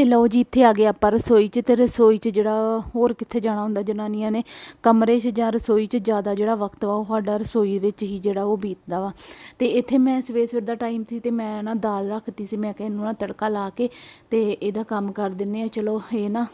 ਤੇ ਲਓ ਜੀ, ਇੱਥੇ ਆ ਗਏ ਆਪਾਂ ਰਸੋਈ 'ਚ ਤੇ ਰਸੋਈ 'ਚ ਜਿਹੜਾ ਹੋਰ ਕਿੱਥੇ ਜਾਣਾ ਹੁੰਦਾ ਜਨਾਨੀਆਂ ਨੇ, ਕਮਰੇ 'ਚ ਜਾਂ ਰਸੋਈ 'ਚ ਜ਼ਿਆਦਾ ਜਿਹੜਾ ਵਕਤ ਵਾ ਉਹ ਸਾਡਾ ਰਸੋਈ ਵਿੱਚ ਹੀ ਜਿਹੜਾ ਉਹ ਬੀਤਦਾ ਵਾ। ਤੇ ਇੱਥੇ ਮੈਂ ਸਵੇਰ ਸਵੇਰ ਦਾ ਟਾਈਮ ਸੀ ਤੇ ਮੈਂ ਨਾ ਦਾਲ ਰੱਖਤੀ ਸੀ, ਮੈਂ ਕਿਹਾ ਇਹਨੂੰ ਨਾ ਤੜਕਾ ਲਾ ਕੇ ਤੇ ਇਹਦਾ ਕੰਮ ਕਰ ਦਿੰਨੇ ਆ, ਚਲੋ ਇਹ ਨਾ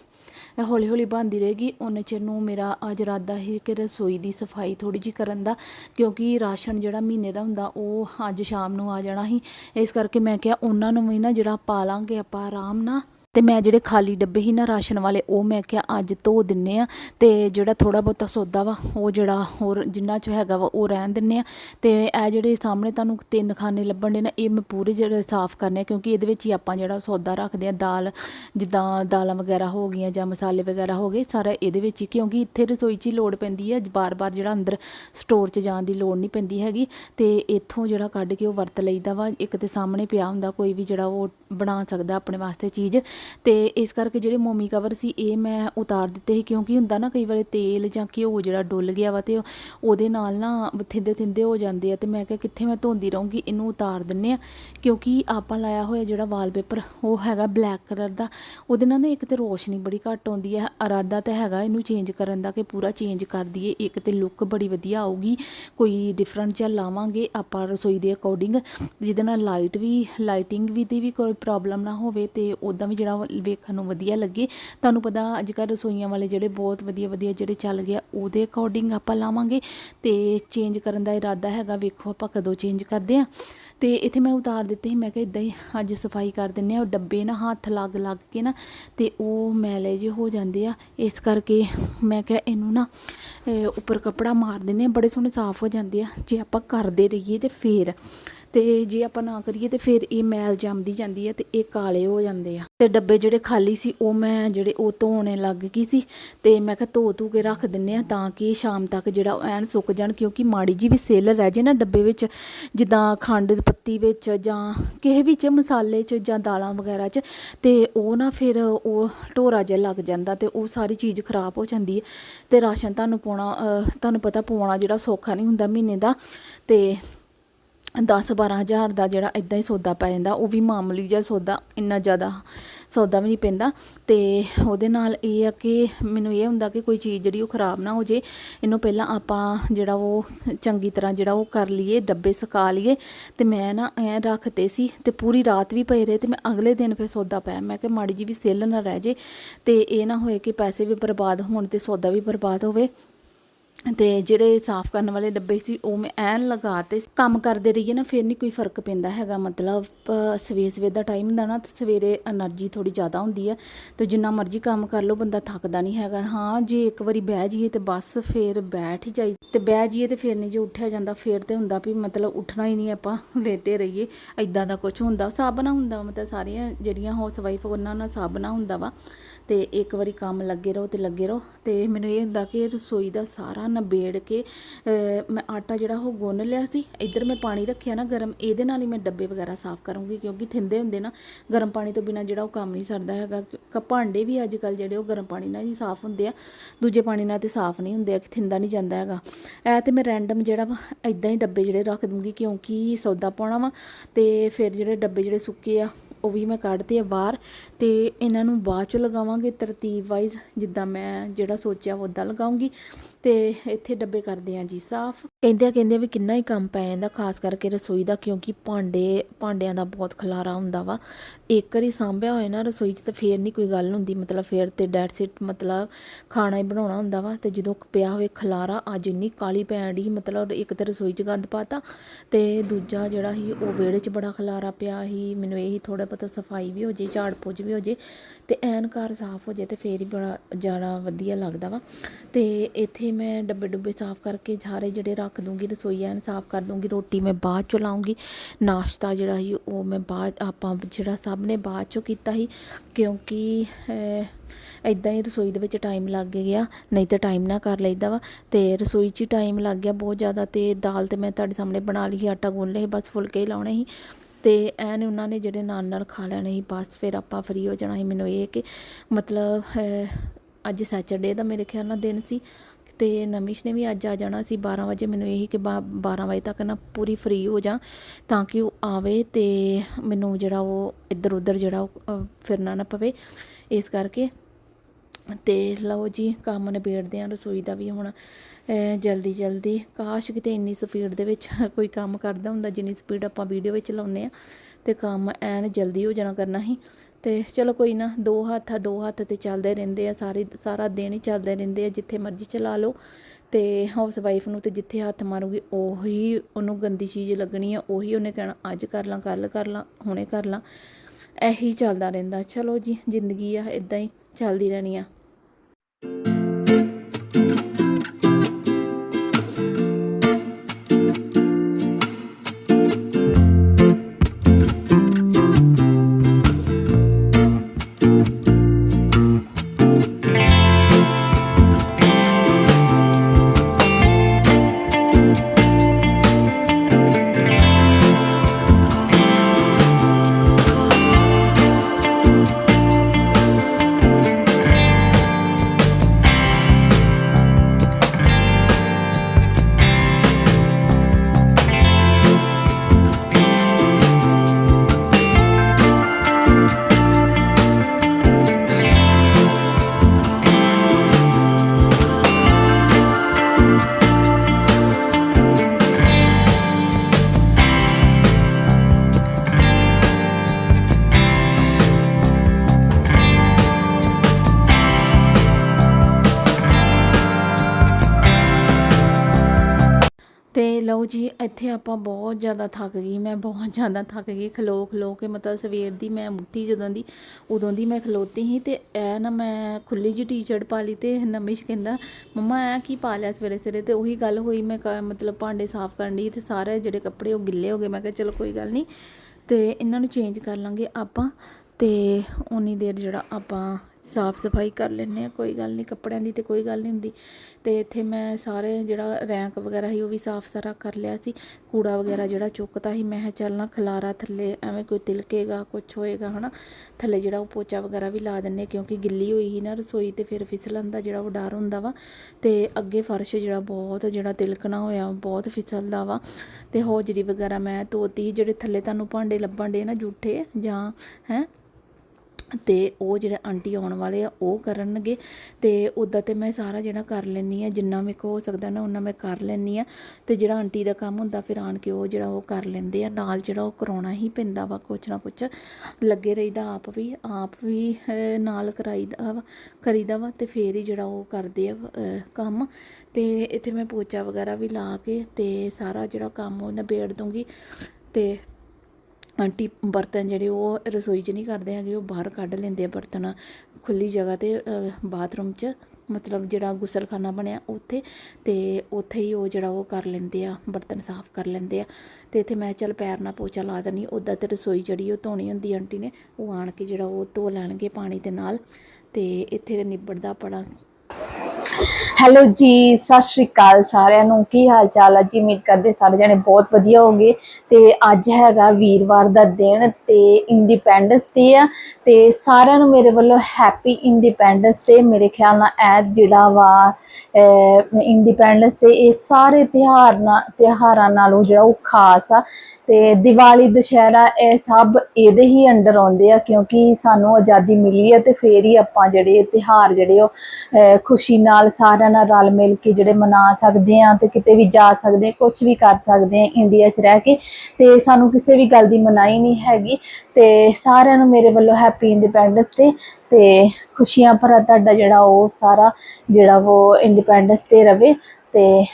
ਹੌਲੀ ਹੌਲੀ ਬਣਦੀ ਰਹੇਗੀ। ਉਹਨੇ ਚਿਰ ਨੂੰ ਮੇਰਾ ਅੱਜ ਇਰਾਦਾ ਸੀ ਕਿ ਰਸੋਈ ਦੀ ਸਫ਼ਾਈ ਥੋੜੀ ਜਿਹੀ ਕਰਨ ਦਾ, ਕਿਉਂਕਿ ਰਾਸ਼ਨ ਜਿਹੜਾ ਮਹੀਨੇ ਦਾ ਹੁੰਦਾ, ਉਹ ਅੱਜ ਸ਼ਾਮ ਨੂੰ ਆ ਜਾਣਾ ਸੀ। ਇਸ ਕਰਕੇ ਮੈਂ ਕਿਹਾ ਉਹਨਾਂ ਨੂੰ ਵੀ ਨਾ ਜਿਹੜਾ ਪਾ ਲਾਂਗੇ, ਆਪਾਂ ਆਰਾਮ ਨਾਲ। ਤੇ ਮੈਂ ਜਿਹੜੇ ਖਾਲੀ ਡੱਬੇ ਸੀ ਨਾ ਰਾਸ਼ਨ ਵਾਲੇ, ਉਹ ਮੈਂ ਕਿਹਾ ਅੱਜ ਧੋ ਦਿੰਨੇ ਆ। ਤੇ ਜਿਹੜਾ ਥੋੜਾ ਬਹੁਤਾ ਸੌਦਾ ਵਾ, ਉਹ ਜਿਹੜਾ ਹੋਰ ਜਿੰਨਾ ਚ ਹੈਗਾ ਵਾ, ਉਹ ਰਹਿਣ ਦਿੰਨੇ ਆ। ਤੇ ਇਹ ਜਿਹੜੇ ਸਾਹਮਣੇ ਤੁਹਾਨੂੰ ਤਿੰਨ ਖਾਨੇ ਲੱਭਣ ਦੇ ਨਾ, ਇਹ ਮੈਂ ਪੂਰੇ ਜਿਹੜੇ ਸਾਫ਼ ਕਰਨੇ ਆ, ਕਿਉਂਕਿ ਇਹਦੇ ਵਿੱਚ ਹੀ ਆਪਾਂ ਜਿਹੜਾ ਸੌਦਾ ਰੱਖਦੇ ਆ, ਦਾਲ, ਜਿੱਦਾਂ ਦਾਲਾਂ ਵਗੈਰਾ ਹੋ ਗਈਆਂ ਜਾਂ ਮਸਾਲੇ ਵਗੈਰਾ ਹੋ ਗਏ, ਸਾਰਾ ਇਹਦੇ ਵਿੱਚ ਹੀ, ਕਿਉਂਕਿ ਇੱਥੇ ਰਸੋਈ 'ਚ ਹੀ ਲੋੜ ਪੈਂਦੀ ਹੈ, ਬਾਰ-ਬਾਰ ਜਿਹੜਾ ਅੰਦਰ ਸਟੋਰ 'ਚ ਜਾਣ ਦੀ ਲੋੜ ਨਹੀਂ ਪੈਂਦੀ ਹੈਗੀ। ਤੇ ਇੱਥੋਂ ਜਿਹੜਾ ਕੱਢ ਕੇ ਉਹ ਵਰਤ ਲਈਦਾ ਵਾ, ਇੱਕ ਤੇ ਸਾਹਮਣੇ ਪਿਆ ਹੁੰਦਾ, ਕੋਈ ਵੀ ਜਿਹੜਾ ਉਹ ਬਣਾ ਸਕਦਾ ਆਪਣੇ ਵਾਸਤੇ ਚੀਜ਼। ਤੇ ਇਸ ਕਰਕੇ ਜਿਹੜੇ ਮੋਮੀ ਕਵਰ ਸੀ, ਇਹ ਮੈਂ ਉਤਾਰ ਦਿੱਤੇ ਸੀ, ਕਿਉਂਕਿ ਹੁੰਦਾ ਨਾ ਕਈ ਵਾਰੀ ਤੇਲ ਜਾਂ ਘਿਓ ਜਿਹੜਾ ਡੁੱਲ ਗਿਆ ਵਾ ਤੇ ਉਹਦੇ ਨਾਲ ਨਾ ਥਿੰਦੇ ਥਿੰਦੇ ਹੋ ਜਾਂਦੇ ਆ। ਤੇ ਮੈਂ ਕਿਹਾ ਕਿੱਥੇ ਮੈਂ ਧੋਂਦੀ ਰਹੂੰਗੀ, ਇਹਨੂੰ ਉਤਾਰ ਦਿੰਨੇ ਆ। ਕਿਉਂਕਿ ਆਪਾਂ ਲਾਇਆ ਹੋਇਆ ਜਿਹੜਾ ਵਾਲਪੇਪਰ, ਉਹ ਹੈਗਾ ਬਲੈਕ ਕਲਰ ਦਾ, ਉਹਦੇ ਨਾਲ ਨਾ ਇੱਕ ਤੇ ਰੋਸ਼ਨੀ ਬੜੀ ਘੱਟ ਆਉਂਦੀ ਹੈ, ਇਰਾਦਾ ਤਾਂ ਹੈਗਾ ਇਹਨੂੰ ਚੇਂਜ ਕਰਨ ਦਾ ਕਿ ਪੂਰਾ ਚੇਂਜ ਕਰ ਦਈਏ, ਇੱਕ ਤੇ ਲੁੱਕ ਬੜੀ ਵਧੀਆ ਆਊਗੀ, ਕੋਈ ਡਿਫਰੈਂਟ ਜਿਹਾ ਲਾਵਾਂਗੇ ਆਪਾਂ ਰਸੋਈ ਦੇ ਅਕੋਰਡਿੰਗ ਜਿਹਦੇ ਨਾਲ ਲਾਈਟ ਵੀ ਲਾਈਟਿੰਗ ਵੀ ਦੀ ਵੀ ਕੋਈ ਪ੍ਰੋਬਲਮ ਨਾ ਹੋਵੇ ਤੇ ਉਦਾਂ ਵੀ ਜਿਹੜਾ ਵੇਖਣ ਨੂੰ ਵਧੀਆ ਲੱਗੇ। ਤੁਹਾਨੂੰ ਪਤਾ ਅੱਜ ਕੱਲ੍ਹ ਰਸੋਈਆਂ ਵਾਲੇ ਜਿਹੜੇ ਬਹੁਤ ਵਧੀਆ ਵਧੀਆ ਜਿਹੜੇ ਚੱਲ ਗਿਆ ਉਹਦੇ ਅਕੋਰਡਿੰਗ ਆਪਾਂ ਲਾਵਾਂਗੇ ਤੇ ਚੇਂਜ ਕਰਨ ਦਾ ਇਰਾਦਾ ਹੈਗਾ, ਵੇਖੋ ਆਪਾਂ ਕਦੋਂ ਚੇਂਜ ਕਰਦੇ ਆ। ਤੇ ਇੱਥੇ ਮੈਂ ਉਤਾਰ ਦਿੱਤੇ ਸੀ। ਮੈਂ ਕਿਹਾ ਇਦਾਂ ਹੀ ਅੱਜ ਸਫ਼ਾਈ ਕਰ ਦਿੰਨੇ ਆ। ਉਹ ਡੱਬੇ ਨਾ ਹੱਥ ਲੱਗ ਲੱਗ ਕੇ ਨਾ ਤੇ ਉਹ ਮੈਲੇ ਜੇ ਹੋ ਜਾਂਦੇ ਆ। ਇਸ ਕਰਕੇ ਮੈਂ ਕਿਹਾ ਇਹਨੂੰ ਨਾ ਉੱਪਰ ਕੱਪੜਾ ਮਾਰ ਦਿੰਨੇ ਆ। ਬੜੇ ਸੋਹਣੇ ਸਾਫ਼ ਹੋ ਜਾਂਦੇ ਆ। ਜੇ ਆਪਾਂ ਕਰਦੇ ਰਹੀਏ ਤੇ ਫੇਰ ਤੇ ਜੇ ਆਪਾਂ ਨਾ ਕਰੀਏ ਤੇ ਫਿਰ ਇਹ ਮੈਲ ਜੰਮਦੀ ਜਾਂਦੀ ਹੈ ਤੇ ਇਹ ਕਾਲੇ ਹੋ ਜਾਂਦੇ ਆ। ਤੇ ਡੱਬੇ ਜਿਹੜੇ ਖਾਲੀ ਸੀ, ਉਹ ਮੈਂ ਜਿਹੜੇ ਉਹ ਧੋਣੇ ਲੱਗ ਗਈ ਸੀ ਤੇ ਮੈਂ ਕਿਹਾ ਧੋ ਧੂ ਕੇ ਰੱਖ ਦਿੰਨੇ ਆ ਤਾਂ ਕਿ ਸ਼ਾਮ ਤੱਕ ਜਿਹੜਾ ਉਹ ਐਨ ਸੁੱਕ ਜਾਣ ਕਿਉਂਕਿ ਮਾੜੀ ਜੀ ਵੀ ਸੇਲ ਰਹਿ ਜੇ ਨਾ ਡੱਬੇ ਵਿੱਚ, ਜਿੱਦਾਂ ਖੰਡ ਪੱਤੀ ਵਿੱਚ ਜਾਂ ਕਿਸੇ ਵੀ 'ਚ, ਮਸਾਲੇ 'ਚ ਜਾਂ ਦਾਲਾਂ ਵਗੈਰਾ 'ਚ ਤੇ ਉਹ ਨਾ ਫਿਰ ਉਹ ਢੋਰਾ ਜਿਹਾ ਲੱਗ ਜਾਂਦਾ ਤੇ ਉਹ ਸਾਰੀ ਚੀਜ਼ ਖਰਾਬ ਹੋ ਜਾਂਦੀ ਹੈ। ਤੇ ਰਾਸ਼ਨ ਤੁਹਾਨੂੰ ਪਾਉਣਾ ਤੁਹਾਨੂੰ ਪਤਾ ਪਾਉਣਾ ਜਿਹੜਾ ਸੌਖਾ ਨਹੀਂ ਹੁੰਦਾ ਮਹੀਨੇ ਦਾ ਤੇ 10 12 ਹਜ਼ਾਰ ਦਾ ਜਿਹੜਾ ਇਦਾਂ ਹੀ ਸੌਦਾ ਪੈ ਜਾਂਦਾ, ਉਹ ਵੀ ਮਾਮੂਲੀ ਜਿਹਾ ਸੌਦਾ, ਇੰਨਾ ਜ਼ਿਆਦਾ ਸੌਦਾ ਵੀ ਨਹੀਂ ਪੈਂਦਾ। ਤੇ ਉਹਦੇ ਨਾਲ ਇਹ ਆ ਕਿ ਮੈਨੂੰ ਇਹ ਹੁੰਦਾ ਕਿ ਕੋਈ ਚੀਜ਼ ਜਿਹੜੀ ਉਹ ਖਰਾਬ ਨਾ ਹੋ ਜੇ। ਇਹਨੂੰ ਪਹਿਲਾਂ ਆਪਾਂ ਜਿਹੜਾ ਉਹ ਚੰਗੀ ਤਰ੍ਹਾਂ ਜਿਹੜਾ ਉਹ ਕਰ ਲਈਏ, ਡੱਬੇ ਸੁਕਾ ਲਈਏ। ਤੇ ਮੈਂ ਨਾ ਐ ਰੱਖਤੇ ਸੀ ਤੇ ਪੂਰੀ ਰਾਤ ਵੀ ਪਏ ਰਹੇ ਤੇ ਮੈਂ ਅਗਲੇ ਦਿਨ ਫਿਰ ਸੌਦਾ ਪਾਇਆ। ਮੈਂ ਕਿ ਮਾੜੀ ਜੀ ਵੀ ਸੇਲ ਨਾ ਰਹਿ ਜੇ ਤੇ ਇਹ ਨਾ ਹੋਏ ਕਿ ਪੈਸੇ ਵੀ ਬਰਬਾਦ ਹੋਣ ਤੇ ਸੌਦਾ ਵੀ ਬਰਬਾਦ ਹੋਵੇ। ਤੇ ਜਿਹੜੇ ਸਾਫ਼ ਕਰਨ ਵਾਲੇ ਡੱਬੇ ਸੀ, ਉਹ ਮੈਂ ਐਨ ਲਗਾ ਲਗਾਤੇ ਕੰਮ ਕਰਦੇ ਰਹੀਏ ਨਾ, ਫਿਰ ਨਹੀਂ ਕੋਈ ਫ਼ਰਕ ਪੈਂਦਾ ਹੈਗਾ। ਮਤਲਬ ਸਵੇਰ ਸਵੇਰ ਦਾ ਟਾਈਮ ਹੁੰਦਾ ਨਾ, ਤੇ ਸਵੇਰੇ એનર્ਜੀ ਥੋੜੀ ਜ਼ਿਆਦਾ ਹੁੰਦੀ ਹੈ। ਤੇ ਜਿੰਨਾ ਮਰਜ਼ੀ ਕੰਮ ਕਰ ਲਓ, ਬੰਦਾ ਥੱਕਦਾ ਨਹੀਂ ਹੈਗਾ। ਹਾਂ, ਜੇ ਇੱਕ ਵਾਰੀ ਬਹਿ ਜਾਈਏ ਤੇ ਬਸ ਫਿਰ ਬੈਠ ਹੀ ਜਾਈ। ਤੇ ਬਹਿ ਜਾਈਏ ਤੇ ਫਿਰ ਨਹੀਂ ਜੇ ਉੱਠਿਆ ਜਾਂਦਾ, ਫਿਰ ਤੇ ਹੁੰਦਾ ਵੀ ਮਤਲਬ ਉੱਠਣਾ ਹੀ ਨਹੀਂ, ਆਪਾਂ ਲੇਟੇ ਰਹੀਏ। ਐਦਾਂ ਦਾ ਕੁਝ ਹੁੰਦਾ, ਸਾਬਣਾ ਹੁੰਦਾ, ਮਤਲਬ ਸਾਰੀਆਂ ਜਿਹੜੀਆਂ ਹਾਊਸ ਵਾਈਫ ਉਹਨਾਂ ਨਾਲ ਸਾਬਣਾ ਹੁੰਦਾ ਵਾ। ਤੇ ਇੱਕ ਵਾਰੀ ਕੰਮ ਲੱਗੇ ਰਹੋ ਤੇ ਲੱਗੇ ਰਹੋ। ਤੇ ਮੈਨੂੰ ਇਹ ਹੁੰਦਾ ਕਿ ਰਸੋਈ ਦਾ ਸਾਰਾ ਨਿਬੇੜ ਕੇ ਮੈਂ ਆਟਾ ਜਿਹੜਾ ਉਹ ਗੁੰਨ ਲਿਆ ਸੀ। ਇੱਧਰ ਮੈਂ ਪਾਣੀ ਰੱਖਿਆ ਨਾ ਗਰਮ, ਇਹਦੇ ਨਾਲ ਹੀ ਮੈਂ ਡੱਬੇ ਵਗੈਰਾ ਸਾਫ਼ ਕਰੂੰਗੀ, ਕਿਉਂਕਿ ਥਿੰਦੇ ਹੁੰਦੇ ਨਾ, ਗਰਮ ਪਾਣੀ ਤੋਂ ਬਿਨਾ ਜਿਹੜਾ ਉਹ ਕੰਮ ਨਹੀਂ ਸਰਦਾ ਹੈਗਾ। ਭਾਂਡੇ ਵੀ ਅੱਜ ਕੱਲ ਜਿਹੜੇ ਉਹ ਗਰਮ ਪਾਣੀ ਨਾਲ ਹੀ ਸਾਫ਼ ਹੁੰਦੇ ਆ, ਦੂਜੇ ਪਾਣੀ ਨਾਲ ਤੇ ਸਾਫ਼ ਨਹੀਂ ਹੁੰਦੇ ਆ, ਕਿ ਥਿੰਦਾ ਨਹੀਂ ਜਾਂਦਾ ਹੈਗਾ। ਐ ਤੇ ਮੈਂ ਰੈਂਡਮ ਜਿਹੜਾ ਵਾ ਇਦਾਂ ਹੀ ਡੱਬੇ ਜਿਹੜੇ ਰੱਖ ਦੂੰਗੀ, ਕਿਉਂਕਿ ਸੌਦਾ ਪਾਉਣਾ ਵਾ, ਤੇ ਫਿਰ ਜਿਹੜੇ ਡੱਬੇ ਜਿਹੜੇ ਸੁੱਕੇ ਆ ਉਹ ਵੀ ਮੈਂ ਕੱਢਦੇ ਆ ਬਾਹਰ ਤੇ ਇਹਨਾਂ ਨੂੰ ਬਾਅਦ ਚ ਲਗਾਵਾਂਗੇ ਤਰਤੀਬ ਵਾਈਜ਼ ਜਿੱਦਾਂ ਮੈਂ ਜਿਹੜਾ ਸੋਚਿਆ ਉੱਦਾਂ ਲਗਾਉਂਗੀ ਤੇ ਇੱਥੇ ਡੱਬੇ ਕਰਦੇ ਆ ਜੀ ਸਾਫ਼। ਕਹਿੰਦੇ ਆ, ਕਹਿੰਦੇ ਵੀ ਕਿੰਨਾ ਹੀ ਕੰਮ ਪੈ ਜਾਂਦਾ ਖਾਸ ਕਰਕੇ ਰਸੋਈ ਦਾ, ਕਿਉਂਕਿ ਭਾਂਡੇ, ਭਾਂਡਿਆਂ ਦਾ ਬਹੁਤ ਖਲਾਰਾ ਹੁੰਦਾ ਵਾ। ਇੱਕ ਵਾਰੀ ਸਾਂਭਿਆ ਹੋਏ ਨਾ ਰਸੋਈ 'ਚ ਤਾਂ ਫੇਰ ਨਹੀਂ ਕੋਈ ਗੱਲ ਹੁੰਦੀ, ਮਤਲਬ ਫੇਰ ਤੇ ਡੈਡ ਸਿਟ ਮਤਲਬ ਖਾਣਾ ਹੀ ਬਣਾਉਣਾ ਹੁੰਦਾ ਵਾ। ਤੇ ਜਦੋਂ ਪਿਆ ਹੋਵੇ ਖਲਾਰਾ, ਅੱਜ ਇੰਨੀ ਕਾਲੀ ਪੈਣ ਡਈ ਮਤਲਬ ਇੱਕ ਤਾਂ ਰਸੋਈ 'ਚ ਗੰਦ ਪਾਤਾ ਤੇ ਦੂਜਾ ਜਿਹੜਾ ਸੀ ਉਹ ਵਿਹੜੇ 'ਚ ਬੜਾ ਖਲਾਰਾ ਪਿਆ ਸੀ। ਮੈਨੂੰ ਇਹੀ ਥੋੜਾ ਬਹੁਤਾ ਸਫ਼ਾਈ ਵੀ ਹੋ ਜੇ, ਝਾੜ ਪੋਜ ਵੀ ਹੋ ਜੇ ਤੇ ਐਨ ਘਰ ਸਾਫ਼ ਹੋ ਜੇ ਤੇ ਫੇਰ ਹੀ ਬੜਾ ਜ਼ਿਆਦਾ ਵਧੀਆ ਲੱਗਦਾ ਵਾ। ਤੇ ਇੱਥੇ ਮੈਂ ਡੱਬੇ ਡੁੱਬੇ ਸਾਫ਼ ਕਰਕੇ ਸਾਰੇ ਜਿਹੜੇ ਰੱਖ ਦੂੰਗੀ, ਰਸੋਈ ਐਨ ਸਾਫ਼ ਕਰ ਦੂੰਗੀ, ਰੋਟੀ ਮੈਂ ਬਾਅਦ ਚੋਂ ਲਾਉਂਗੀ ਨਾਸ਼ਤਾ ਜਿਹੜਾ ਸੀ ਉਹ ਮੈਂ ਬਾਅਦ, ਆਪਾਂ ਜਿਹੜਾ ਸਭ ਨੇ ਬਾਅਦ ਚੋਂ ਕੀਤਾ ਸੀ, ਕਿਉਂਕਿ ਇਦਾਂ ਹੀ ਰਸੋਈ ਦੇ ਵਿੱਚ ਟਾਈਮ ਲੱਗ ਗਿਆ, ਨਹੀਂ ਤਾਂ ਟਾਈਮ ਨਾ ਕਰ ਲਈਦਾ ਵਾ। ਤੇ ਰਸੋਈ 'ਚ ਟਾਈਮ ਲੱਗ ਗਿਆ ਬਹੁਤ ਜ਼ਿਆਦਾ ਤੇ ਦਾਲ ਤੇ ਮੈਂ ਤੁਹਾਡੇ ਸਾਹਮਣੇ ਬਣਾ ਲਈ ਸੀ, ਆਟਾ ਗੁੰਨ ਲਿਆ ਸੀ, ਬਸ ਫੁਲਕੇ ਹੀ ਲਾਉਣੇ ਸੀ। ਤੇ ਐਨ ਉਹਨਾਂ ਨੇ ਜਿਹੜੇ ਨਾਲ ਨਾਲ ਖਾ ਲੈਣੇ ਸੀ, ਬਸ ਫਿਰ ਆਪਾਂ ਫਰੀ ਹੋ ਜਾਣਾ ਸੀ। ਮੈਨੂੰ ਇਹ ਕਿ ਮਤਲਬ ਅੱਜ ਸੈਚਰਡੇ ਦਾ ਮੇਰੇ ਖਿਆਲ ਨਾਲ ਦਿਨ ਸੀ ਤੇ ਨਮਿਸ਼ ਨੇ ਵੀ ਅੱਜ ਆ ਜਾਣਾ ਸੀ। 12 ਵਜੇ ਮੈਨੂੰ ਇਹੀ ਕਿ ਬਾ- 12 ਵਜੇ ਤੱਕ ਨਾ ਪੂਰੀ ਫ੍ਰੀ ਹੋ ਜਾ ਤਾਂ ਕਿ ਉਹ ਆਵੇ ਤੇ ਮੈਨੂੰ ਜਿਹੜਾ ਉਹ ਇੱਧਰ ਉੱਧਰ ਜਿਹੜਾ ਉਹ ਫਿਰਨਾ ਨਾ ਪਵੇ। ਇਸ ਕਰਕੇ ਅਤੇ ਲਓ ਜੀ, ਕੰਮ ਨਿਬੇੜਦੇ ਆ, ਰਸੋਈ ਦਾ ਵੀ ਹੁਣ ਜਲਦੀ ਜਲਦੀ। ਕਾਸ਼ ਕਿਤੇ ਇੰਨੀ ਸਪੀਡ ਦੇ ਵਿੱਚ ਕੋਈ ਕੰਮ ਕਰਦਾ ਹੁੰਦਾ, ਜਿੰਨੀ ਸਪੀਡ ਆਪਾਂ ਵੀਡੀਓ ਵਿੱਚ ਲਾਉਂਦੇ ਆ, ਤੇ ਕੰਮ ਐਨ ਜਲਦੀ ਹੋ ਜਾਣਾ ਕਰਨਾ ਸੀ ਤੇ ਚਲੋ ਕੋਈ ਨਾ, ਦੋ ਹੱਥ ਆ, ਦੋ ਹੱਥ ਤੇ ਚੱਲਦੇ ਰਹਿੰਦੇ ਆ, ਸਾਰੇ, ਸਾਰਾ ਦਿਨ ਹੀ ਚੱਲਦੇ ਰਹਿੰਦੇ ਆ, ਜਿੱਥੇ ਮਰਜ਼ੀ ਚਲਾ ਲਓ। ਤੇ ਹਾਊਸ ਵਾਈਫ ਨੂੰ ਤੇ ਜਿੱਥੇ ਹੱਥ ਮਾਰੂਗੀ, ਉਹੀ ਉਹਨੂੰ ਗੰਦੀ ਚੀਜ਼ ਲੱਗਣੀ ਆ, ਉਹੀ ਉਹਨੇ ਕਹਿਣਾ, ਅੱਜ ਕਰ ਲਾਂ ਕੱਲ ਕਰ ਲਾਂ, ਹੁਣੇ ਕਰ ਲਾਂ। ਇਹੀ ਚੱਲਦਾ ਰਹਿੰਦਾ। ਚਲੋ ਜੀ, ਜ਼ਿੰਦਗੀ ਆ ਇਦਾਂ ਹੀ ਚੱਲਦੀ ਰਹਿਣੀ ਆ। ਤੇ ਲਓ ਜੀ, ਇੱਥੇ ਆਪਾਂ ਬਹੁਤ ਜ਼ਿਆਦਾ ਥੱਕ ਗਈ। ਮੈਂ ਬਹੁਤ ਜ਼ਿਆਦਾ ਥੱਕ ਗਈ, ਖਲੋ ਖਲੋ ਕੇ ਮਤਲਬ ਸਵੇਰ ਦੀ ਮੈਂ ਉੱਠੀ ਜਦੋਂ ਦੀ, ਉਦੋਂ ਦੀ ਮੈਂ ਖਲੋਤੀ ਸੀ ਤੇ ਇਹ ਨਾ ਮੈਂ ਖੁੱਲੀ ਜੀ ਟੀ-ਸ਼ਰਟ ਪਾ ਲਈ ਤੇ ਨਮਿਸ਼ ਕਹਿੰਦਾ, ਮੰਮਾ, ਇਹ ਕੀ ਪਾ ਲਿਆ ਸਵੇਰੇ ਸਵੇਰੇ? ਤੇ ਉਹੀ ਗੱਲ ਹੋਈ, ਮੈਂ ਕ- ਮਤਲਬ ਭਾਂਡੇ ਸਾਫ਼ ਕਰਨ ਦੀ ਤੇ ਸਾਰੇ ਜਿਹੜੇ ਕੱਪੜੇ ਉਹ ਗਿੱਲੇ ਹੋ ਗਏ। ਮੈਂ ਕਿਹਾ, ਚਲੋ ਕੋਈ ਗੱਲ ਨਹੀਂ। ਤੇ ਇਹਨਾਂ ਨੂੰ ਚੇਂਜ ਕਰ ਲਾਂਗੇ ਆਪਾਂ ਤੇ ਉਨੀ ਦੇਰ ਜਿਹੜਾ ਆਪਾਂ ਸਾਫ਼ ਸਫ਼ਾਈ ਕਰ ਲੈਂਦੇ ਆ ਕੋਈ ਗੱਲ ਨਹੀਂ ਕੱਪੜਿਆਂ ਦੀ ਤੇ ਕੋਈ ਗੱਲ ਨਹੀਂ ਹੁੰਦੀ। ਤੇ ਇੱਥੇ ਮੈਂ ਸਾਰੇ ਜਿਹੜਾ ਰੈਂਕ ਵਗੈਰਾ ਸੀ ਉਹ ਵੀ ਸਾਫ਼ ਸਾਰਾ ਕਰ ਲਿਆ ਸੀ। ਕੂੜਾ ਵਗੈਰਾ ਜਿਹੜਾ ਚੁੱਕਤਾ ਸੀ, ਮੈਂ ਚੱਲਣਾ ਚੱਲ ਖਲਾਰਾ ਥੱਲੇ ਐਵੇਂ ਕੋਈ ਤਿਲਕੇਗਾ ਕੁਝ ਹੋਏਗਾ, ਹਨਾ। ਥੱਲੇ ਜਿਹੜਾ ਉਹ ਪੋਚਾ ਵਗੈਰਾ ਵੀ ਲਾ ਦਿੰਨੇ ਕਿਉਂਕਿ ਗਿੱਲੀ ਹੋਈ ਸੀ ਨਾ ਰਸੋਈ ਤੇ ਫਿਰ ਫਿਸਲਣ ਦਾ ਜਿਹੜਾ ਉਹ ਡਰ ਹੁੰਦਾ ਵਾ। ਤੇ ਅੱਗੇ ਫਰਸ਼ ਜਿਹੜਾ ਬਹੁਤ ਜਿਹੜਾ ਤਿਲਕਣਾ ਹੋਇਆ, ਬਹੁਤ ਫਿਸਲਦਾ ਵਾ। ਤੇ ਹੋਜਰੀ ਵਗੈਰਾ ਮੈਂ ਧੋਤੀ ਜਿਹੜੇ ਥੱਲੇ ਤੁਹਾਨੂੰ ਭਾਂਡੇ ਲੱਭਣ ਦੇ ਨਾ, ਜੂਠੇ ਜਾਂ ਹੈ ਅਤੇ ਉਹ ਜਿਹੜੇ ਆਂਟੀ ਆਉਣ ਵਾਲੇ ਆ ਉਹ ਕਰਨਗੇ। ਅਤੇ ਉੱਦਾਂ ਤਾਂ ਮੈਂ ਸਾਰਾ ਜਿਹੜਾ ਕਰ ਲੈਂਦੀ ਹਾਂ ਜਿੰਨਾ ਮੇਰੇ ਕੋਲ ਹੋ ਸਕਦਾ ਨਾ ਉਹਨਾਂ ਮੈਂ ਕਰ ਲੈਂਦੀ ਹਾਂ ਅਤੇ ਜਿਹੜਾ ਆਂਟੀ ਦਾ ਕੰਮ ਹੁੰਦਾ ਫਿਰ ਆਣ ਕੇ ਉਹ ਜਿਹੜਾ ਉਹ ਕਰ ਲੈਂਦੇ ਆ। ਨਾਲ ਜਿਹੜਾ ਉਹ ਕਰਾਉਣਾ ਹੀ ਪੈਂਦਾ ਵਾ ਕੁਛ ਨਾ ਕੁਛ। ਲੱਗੇ ਰਹੀਦਾ ਆਪ ਵੀ ਆਪ ਵੀ ਅਹ, ਨਾਲ ਕਰਾਈਦਾ ਵਾ ਕਰੀਦਾ ਵਾ ਅਤੇ ਫੇਰ ਹੀ ਜਿਹੜਾ ਉਹ ਕਰਦੇ ਆ ਕੰਮ। ਅਤੇ ਇੱਥੇ ਮੈਂ ਪੋਚਾ ਵਗੈਰਾ ਵੀ ਲਾ ਕੇ ਅਤੇ ਸਾਰਾ ਜਿਹੜਾ ਕੰਮ ਉਹ ਨਿਬੇੜ ਦੂੰਗੀ। ਅਤੇ ਆਂਟੀ ਬਰਤਨ ਜਿਹੜੇ ਉਹ ਰਸੋਈ 'ਚ ਨਹੀਂ ਕਰਦੇ ਹੈਗੇ, ਉਹ ਬਾਹਰ ਕੱਢ ਲੈਂਦੇ ਆ ਬਰਤਨ ਖੁੱਲ੍ਹੀ ਜਗ੍ਹਾ ਤੇ ਬਾਥਰੂਮ 'ਚ, ਮਤਲਬ ਜਿਹੜਾ ਗੁਸਲਖਾਨਾ ਬਣਿਆ ਉੱਥੇ ਅਤੇ ਉੱਥੇ ਹੀ ਉਹ ਜਿਹੜਾ ਉਹ ਕਰ ਲੈਂਦੇ ਆ, ਬਰਤਨ ਸਾਫ਼ ਕਰ ਲੈਂਦੇ ਆ ਅਤੇ ਇੱਥੇ ਮੈਂ ਚੱਲ ਪੈਰ ਨਾਲ ਪੋਚਾ ਲਾ ਦਨੀ ਉੱਦਾਂ ਤੇ ਰਸੋਈ ਜਿਹੜੀ ਉਹ ਧੋਣੀ ਹੁੰਦੀ ਆਂਟੀ ਨੇ, ਉਹ ਆਣ ਕੇ ਜਿਹੜਾ ਉਹ ਧੋ ਲੈਣਗੇ ਪਾਣੀ ਦੇ ਨਾਲ ਅਤੇ ਇੱਥੇ ਨਿਬੜਦਾ ਪੜਾ ਹੈਲੋ ਜੀ, ਸਤਿ ਸ਼੍ਰੀ ਅਕਾਲ ਸਾਰਿਆਂ ਨੂੰ। ਕੀ ਹਾਲ ਚਾਲ ਹੈ ਜੀ, ਉਮੀਦ ਕਰਦੇ ਸਾਰੇ ਜਣੇ ਬਹੁਤ ਵਧੀਆ ਹੋਗੇ। ਤੇ ਅੱਜ ਹੈਗਾ ਵੀਰਵਾਰ ਦਾ ਦਿਨ ਤੇ ਇੰਡੀਪੈਂਡੈਂਸ ਡੇ ਆ। ਤੇ ਸਾਰਿਆਂ ਨੂੰ ਮੇਰੇ ਵੱਲੋਂ ਹੈਪੀ ਇੰਡੀਪੈਂਡੈਂਸ ਡੇ ਮੇਰੇ ਖਿਆਲ ਨਾਲ ਇਹ ਜਿਹੜਾ ਵਾ ਇੰਡੀਪੈਂਡੈਂਸ ਡੇ ਇਹ ਸਾਰੇ ਤਿਉਹਾਰ ਨਾਲ ਤਿਉਹਾਰਾਂ ਨਾਲੋਂ ਜਿਹੜਾ ਉਹ ਖਾਸ ਆ। ਤੇ ਦੀਵਾਲੀ, ਦੁਸ਼ਹਿਰਾ, ਇਹ ਸਭ ਇਹਦੇ ਹੀ ਅੰਡਰ ਆਉਂਦੇ ਆ ਕਿਉਂਕਿ ਸਾਨੂੰ ਆਜ਼ਾਦੀ ਮਿਲੀ ਹੈ ਤੇ ਫੇਰ ਹੀ ਆਪਾਂ ਜਿਹੜੇ ਤਿਉਹਾਰ ਜਿਹੜੇ ਉਹ ਖੁਸ਼ੀ ਨਾਲ ਸਾਰਿਆਂ ਨਾਲ ਰਲ ਮਿਲ ਕੇ ਜਿਹੜੇ ਮਨਾ ਸਕਦੇ ਆ ਤੇ ਕਿਤੇ ਵੀ ਜਾ ਸਕਦੇ ਕੁਝ ਵੀ ਕਰ ਸਕਦੇ ਆ ਇੰਡੀਆ 'ਚ ਰਹਿ ਕੇ ਤੇ ਸਾਨੂੰ ਕਿਸੇ ਵੀ ਗੱਲ ਦੀ ਮਨਾਹੀ ਨਹੀਂ ਹੈਗੀ ਤੇ ਸਾਰਿਆਂ ਨੂੰ ਮੇਰੇ ਵੱਲੋਂ ਹੈਪੀ ਇੰਡੀਪੈਂਡੈਂਸ ਡੇ ਤੇ ਖੁਸ਼ੀਆਂ ਭਰਾ ਤੁਹਾਡਾ ਜਿਹੜਾ ਉਹ ਸਾਰਾ ਜਿਹੜਾ ਉਹ ਇੰਡੀਪੈਂਡੈਂਸ ਡੇ ਰਵੇ ਤੇ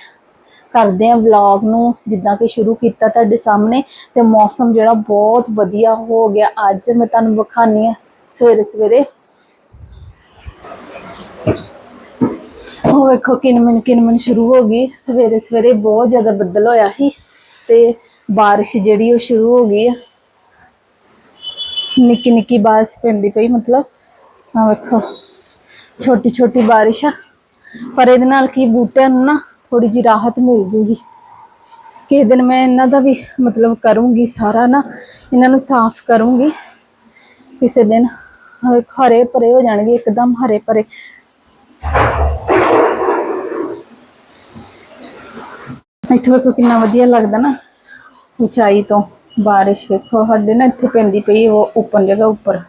ਕਰਦੇ ਆ ਵਲੌਗ ਨੂੰ, ਜਿੱਦਾਂ ਕਿ ਸ਼ੁਰੂ ਕੀਤਾ ਤੁਹਾਡੇ ਸਾਹਮਣੇ ਤੇ ਮੌਸਮ ਜਿਹੜਾ ਬਹੁਤ ਵਧੀਆ ਹੋ ਗਿਆ। ਅੱਜ ਮੈਂ ਤੁਹਾਨੂੰ ਵਿਖਾਨੀ ਆ ਸਵੇਰੇ ਸਵੇਰੇ। ਉਹ ਵੇਖੋ ਕਿਨਮਨ ਕਿਨਮਨ ਸ਼ੁਰੂ ਹੋ ਗਈ। ਸਵੇਰੇ ਸਵੇਰੇ ਬਹੁਤ ਜ਼ਿਆਦਾ ਬੱਦਲ ਹੋਇਆ ਸੀ ਤੇ ਬਾਰਿਸ਼ ਜਿਹੜੀ ਉਹ ਸ਼ੁਰੂ ਹੋ ਗਈ ਆ। ਨਿੱਕੀ ਨਿੱਕੀ ਬਾਰਿਸ਼ ਪੈਂਦੀ ਪਈ ਮਤਲਬ। ਆ ਵੇਖੋ, ਛੋਟੀ ਛੋਟੀ ਬਾਰਿਸ਼ ਆ। ਪਰ ਇਹਦੇ ਨਾਲ ਕੀ ਬੂਟਿਆਂ ਨੂੰ ਨਾ ਥੋੜੀ ਜਿਹੀ ਰਾਹਤ ਮਿਲ ਜੂਗੀ। ਕਿਸੇ ਦਿਨ ਮੈਂ ਇਹਨਾਂ ਦਾ ਵੀ ਮਤਲਬ ਕਰੂੰਗੀ ਸਾਰਾ ਨਾ, ਇਹਨਾਂ ਨੂੰ ਸਾਫ਼ ਕਰੂੰਗੀ। ਕਿਸੇ ਦਿਨ ਹਰੇ ਭਰੇ ਹੋ ਜਾਣਗੇ, ਇੱਕਦਮ ਹਰੇ ਭਰੇ। ਇੱਥੇ ਵੇਖੋ ਕਿੰਨਾ ਵਧੀਆ ਲੱਗਦਾ ਨਾ, ਉਚਾਈ ਤੋਂ ਬਾਰਿਸ਼ ਵੇਖੋ, ਸਾਡੇ ਨਾ ਇੱਥੇ ਪੈਂਦੀ ਪਈ ਉਹ ਓਪਨ ਜਗ੍ਹਾ ਉੱਪਰ।